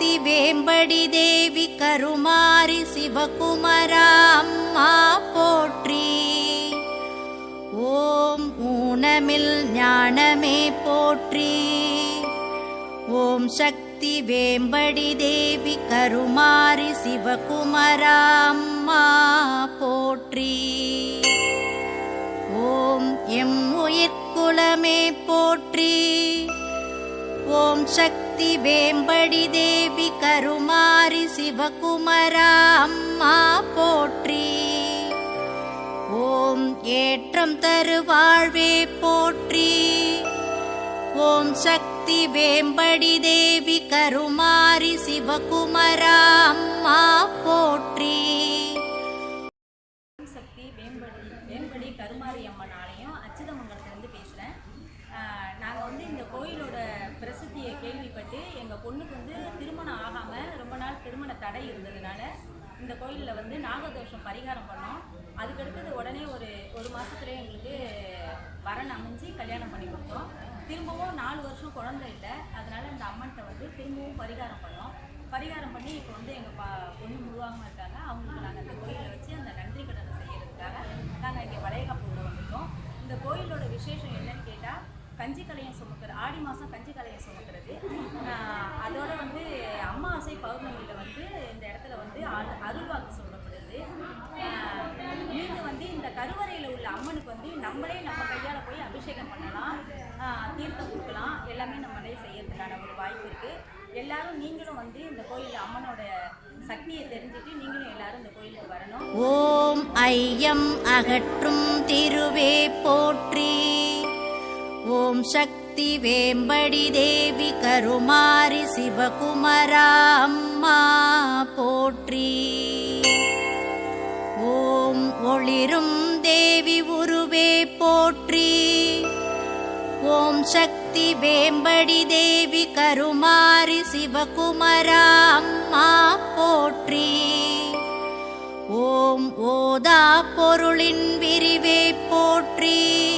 மூர்த்தி வேம்படி தேவி கருமாரி சிவகுமரா அம்மா போற்றி ஓம் ஊனமில் ஞானமே போற்றி ஓம் சக்தி வேம்படி தேவி கருமாரி சிவகுமரா அம்மா போற்றி ஓம் எம் உயிர்குலமே போற்றி ஓம் சக்தி வேம்படி தேவி கருமாரி சிவகுமரா அம்மா போற்றி. ஓம் ஏற்றம் தருவாழ்வே போற்றி. ஓம் சக்தி வேம்படி தேவி கருமாரி சிவகுமரா அம்மா போற்றி ஓம் சக்தி வேம்படி வேம்படி கருமாரி அம்மன் ஆலயம் அச்சுதமங்கலத்துலேருந்து பேசுகிறேன் நாங்கள் வந்து இந்த கோயிலோட பிரசித்தியை கேள்விப்பட்டு எங்கள் பொண்ணுக்கு வந்து திருமணம் ஆகாமல் ரொம்ப நாள் திருமண தடை இருந்ததுனால இந்த கோயிலில் வந்து நாகதோஷம் பரிகாரம் பண்ணோம். அதுக்கடுத்தது உடனே ஒரு ஒரு மாதத்துலேயே எங்களுக்கு வரன் அமைஞ்சு கல்யாணம் பண்ணி கொடுத்தோம். திரும்பவும் நாலு வருஷம் குழந்தை இல்லை. அதனால இந்த அம்மன்கிட்ட வந்து திரும்பவும் பரிகாரம் பண்ணோம். பரிகாரம் பண்ணி இப்போ வந்து எங்கள் பா பொண்ணு முழுவாமல் இருக்காங்க. அவங்களுக்கு நாங்கள் அந்த கோயிலில் வச்சு அந்த நன்றி கடனை செய்யறதுக்காக நாங்கள் இங்கே வளையகாப்பூரில் வந்திருக்கோம் இந்த கோயிலோட விசேஷம் என்னன்னு கஞ்சி கலையை சுமக்கிறது ஆடி மாதம் கஞ்சி கலையை சுமக்கிறது. அதோட வந்து அமாவாசை பௌர்ணமியில் வந்து இந்த இடத்துல வந்து அரு- அருள்வாக்கு சொல்லப்படுது நீங்கள் வந்து இந்த கருவறையில் உள்ள அம்மனுக்கு வந்து நம்மளே நம்ம கையால் போய் அபிஷேகம் பண்ணலாம். தீர்த்தம் கொடுக்கலாம். எல்லாமே நம்மளே செய்யறதுக்கான ஒரு வாய்ப்பு இருக்குது எல்லாரும் நீங்களும் வந்து இந்த கோயில் அம்மனோட சக்தியை தெரிஞ்சுட்டு நீங்களும் எல்லாரும் இந்த கோயிலுக்கு வரணும். ஓம் ஐயம் அகற்றும் திருவே போற்றி. ஓம் சக்தி வேம்படி தேவி கருமாரி சிவகுமரா அம்மா போற்றி. ஓம் ஒளிரும் தேவி உருவே போற்றி. ஓம் சக்தி வேம்படி தேவி கருமாரி சிவகுமரா அம்மா போற்றி. ஓம் ஓதா பொருளின் விரிவே போற்றி.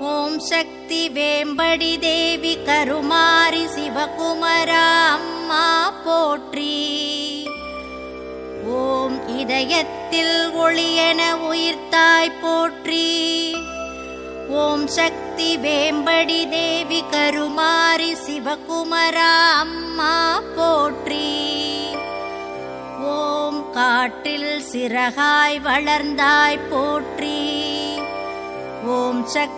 ஓம் சக்தி வேம்படி தேவி கருமாரி சிவகுமரா அம்மா போற்றி. ஓம் இதயத்தில் ஒளியென உயிர்த்தாய் போற்றி. ஓம் சக்தி வேம்படி தேவி கருமாரி சிவகுமரா அம்மா போற்றி. ஓம் காற்றில் சிறகாய் வளர்ந்தாய் போற்றி. ஓம் சக்தி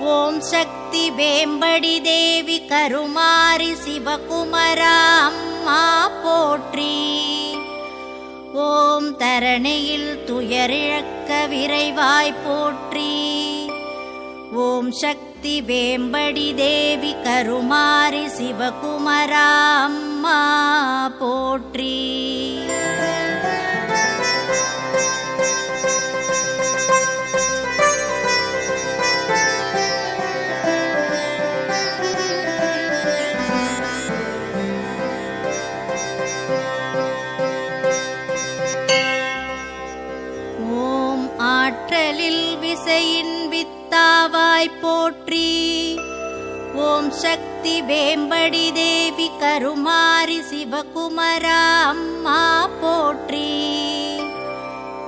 ஓம் சக்தி வேம்படி தேவி கருமாரி சிவகுமரா அம்மா போற்றி. ஓம் தரணியில் துயரிழக்க விரைவாய் போற்றி. ஓம் சக்தி வேம்படி தேவி கருமாரி சிவகுமரா அம்மா போற்றி. போற்றி. ஓம் சக்தி வேம்படி தேவி கருமாரி சிவகுமரா அம்மா போற்றி.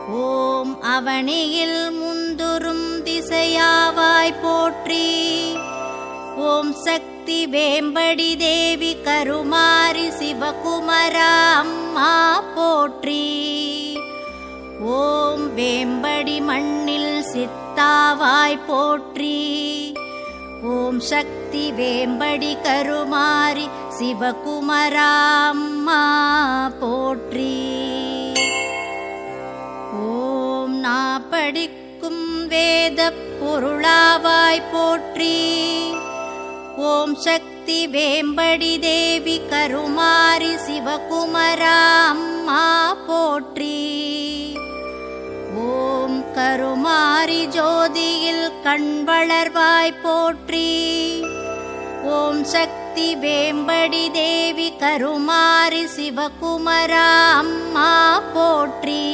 ஓம் அவனியில் முந்துரும் திசையாவாய் போற்றி. ஓம் சக்தி வேம்படி தேவி கருமாரி சிவகுமரா அம்மா போற்றி. ஓம் வேம்படி மண்ணில் சித்தாவாய் போற்றி. ஓம் சக்தி வேம்படி கருமாரி சிவகுமராம்மா போற்றி. ஓம் நாப்படிக்கும் வேத பொருளாவாய் போற்றி. ஓம் சக்தி வேம்படி தேவி கருமாரி சிவகுமரா அம்மா போற்றி. கருமாரி ஜோதியில் கண் வளர்வாய் போற்றி. ஓம் சக்தி வேம்படி தேவி கருமாரி சிவகுமரா அம்மா போற்றி.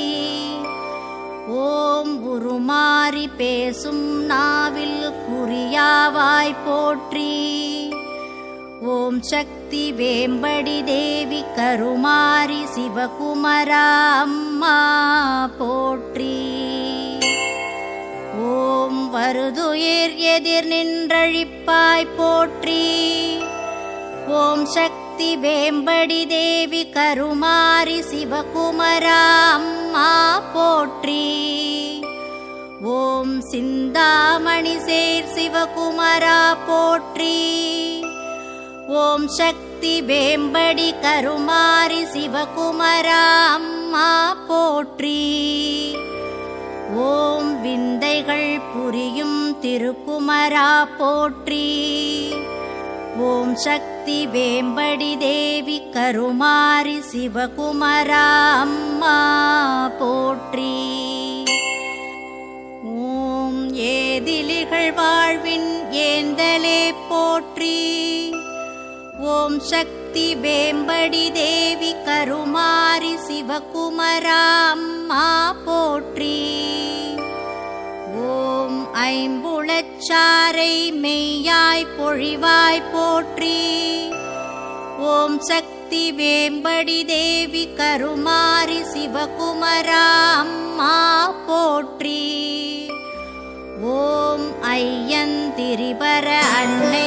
ஓம் உருமாறி பேசும் நாவில் குறியாவாய் போற்றி. ஓம் சக்தி வேம்படி தேவி கருமாரி சிவகுமரா அம்மா போற்றி. ஓம் வருதுயிர் எதிர் நின்றழிப்பாய் போற்றி. ஓம் சக்தி வேம்படி தேவி கருமாரி சிவகுமரா அம்மா போற்றி. ஓம் சிந்தாமணி சேர் சிவகுமரா போற்றி. ஓம் சக்தி வேம்படி கருமாரி சிவகுமரா அம்மா போற்றி. விந்தைகள் புரியும் திருக்குமரா போற்றி. ஓம் சக்தி வேம்படி தேவி கருமாரி சிவகுமரா அம்மா போற்றி. ஓம் ஏதிலிகள் வாழ்வின் ஏந்தலே போற்றி. ஓம் சக்தி வேம்படி தேவி கருமாரி சிவகுமரா அம்மா போற்றி. ஐம்புளச்சாரை மெய்யாய் பொழிவாய் போற்றி. ஓம் சக்தி வேம்படி தேவி கருமாரி சிவகுமரா அம்மா போற்றி. ஓம் ஐயன் திரிபர அன்னை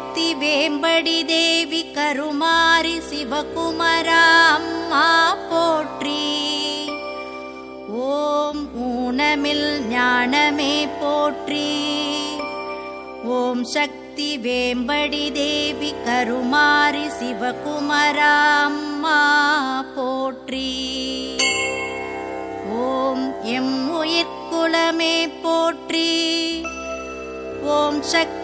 மூர்த்தி வேம்படி தேவி கருமாரி சிவகுமரா அம்மா போற்றி. ஓம் ஊனமில் ஞானமே போற்றி. ஓம் சக்தி வேம்படி தேவி கருமாரி சிவகுமரா அம்மா போற்றி. ஓம் எம் உயிர்குலமே போற்றி. ஓம் சக்தி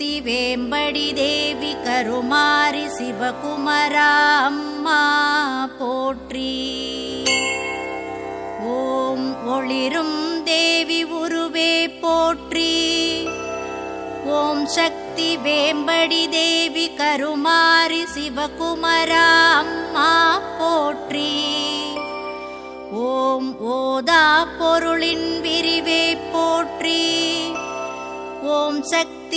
வேம்படி தேவி கருமாரி சிவகுமரா அம்மா போற்றி ஓம் ஒளிரும் தேவி உருவே போற்றி ஓம் சக்தி வேம்படி தேவி கருமாரி சிவகுமரா அம்மா போற்றி ஓம் ஓதா பொருளின் விரிவே போற்றி ஓம் சக்தி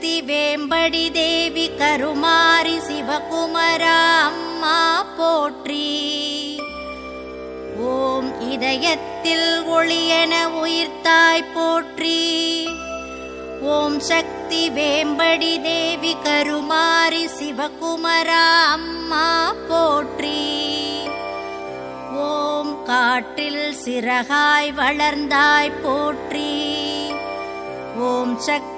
வேம்படி தேவி கருமாரி சிவகுமரா அம்மா போற்றி ஓம் இதயத்தில் ஒளியென உயிர்த்தாய் போற்றி ஓம் சக்தி வேம்படி தேவி கருமாரி சிவகுமரா அம்மா போற்றி ஓம் காற்றில் சிறகாய் வளர்ந்தாய் போற்றி ஓம் சக்தி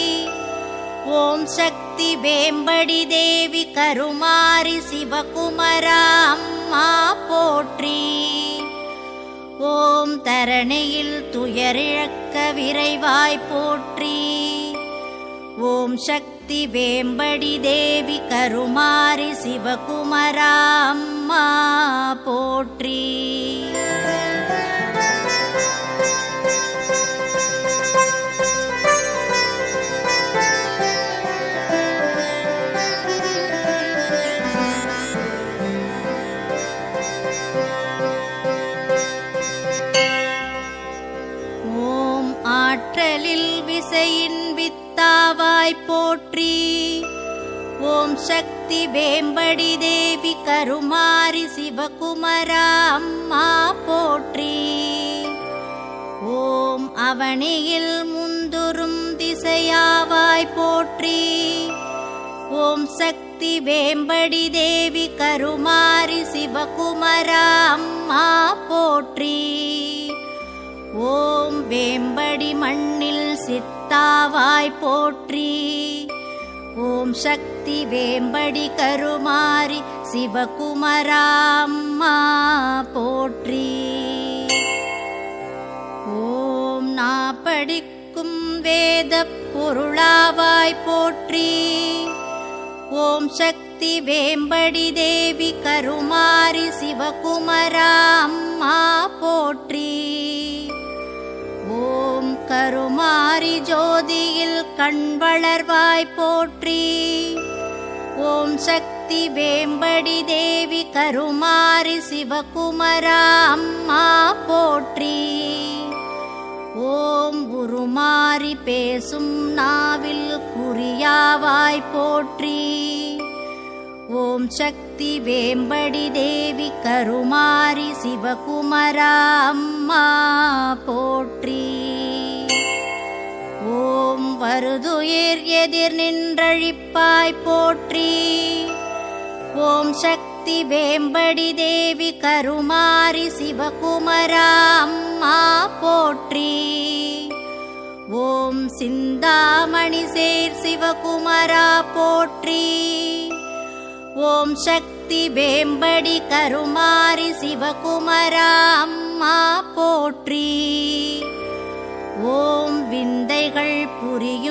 ஓம் சக்தி வேம்படி தேவி கருமாரி சிவகுமரா அம்மா போற்றி. ஓம் தரணியில் துயரிழக்க விரைவாய் போற்றி. ஓம் சக்தி வேம்படி தேவி கருமாரி சிவகுமரா அம்மா போற்றி. ஆற்றலில் விசையின் வித்தாவாய் போற்றி. ஓம் சக்தி வேம்படி தேவி கருமாரி சிவகுமரா அம்மா போற்றி. ஓம் அவனியில் முந்துரும் திசையாவாய் போற்றி. ஓம் சக்தி வேம்படி தேவி கருமாரி சிவகுமரா அம்மா போற்றி. ஓம் வேம்படி மண்ணில் சித்தாவாய் போற்றி. ஓம் சக்தி வேம்படி கருமாரி சிவகுமராம்மா போற்றி. ஓம் நாப்படிக்கும் வேத பொருளாவாய் போற்றி. ஓம் சக்தி வேம்படி தேவி கருமாரி சிவகுமராம்மா போற்றி. கருமாரி ஜோதியில் கண் வளர்வாய் போற்றி. ஓம் சக்தி வேம்படி தேவி கருமாரி சிவகுமரா அம்மா போற்றி. ஓம் உருமாறி பேசும் நாவில் குறியாவாய் போற்றி. ஓம் சக்தி வேம்படி தேவி கருமாரி சிவகுமரா அம்மா போற்றி. வருதுயிர் எதிர் நின்றழிப்பாய் போற்றி. ஓம் சக்தி வேம்படி தேவி கருமாரி சிவகுமரா அம்மா போற்றி. ஓம் சிந்தாமணி சேர் சிவகுமரா போற்றி. ஓம் சக்தி வேம்படி கருமாரி சிவகுமரா அம்மா போற்றி. ஓம் விந்தைகள் புரியும்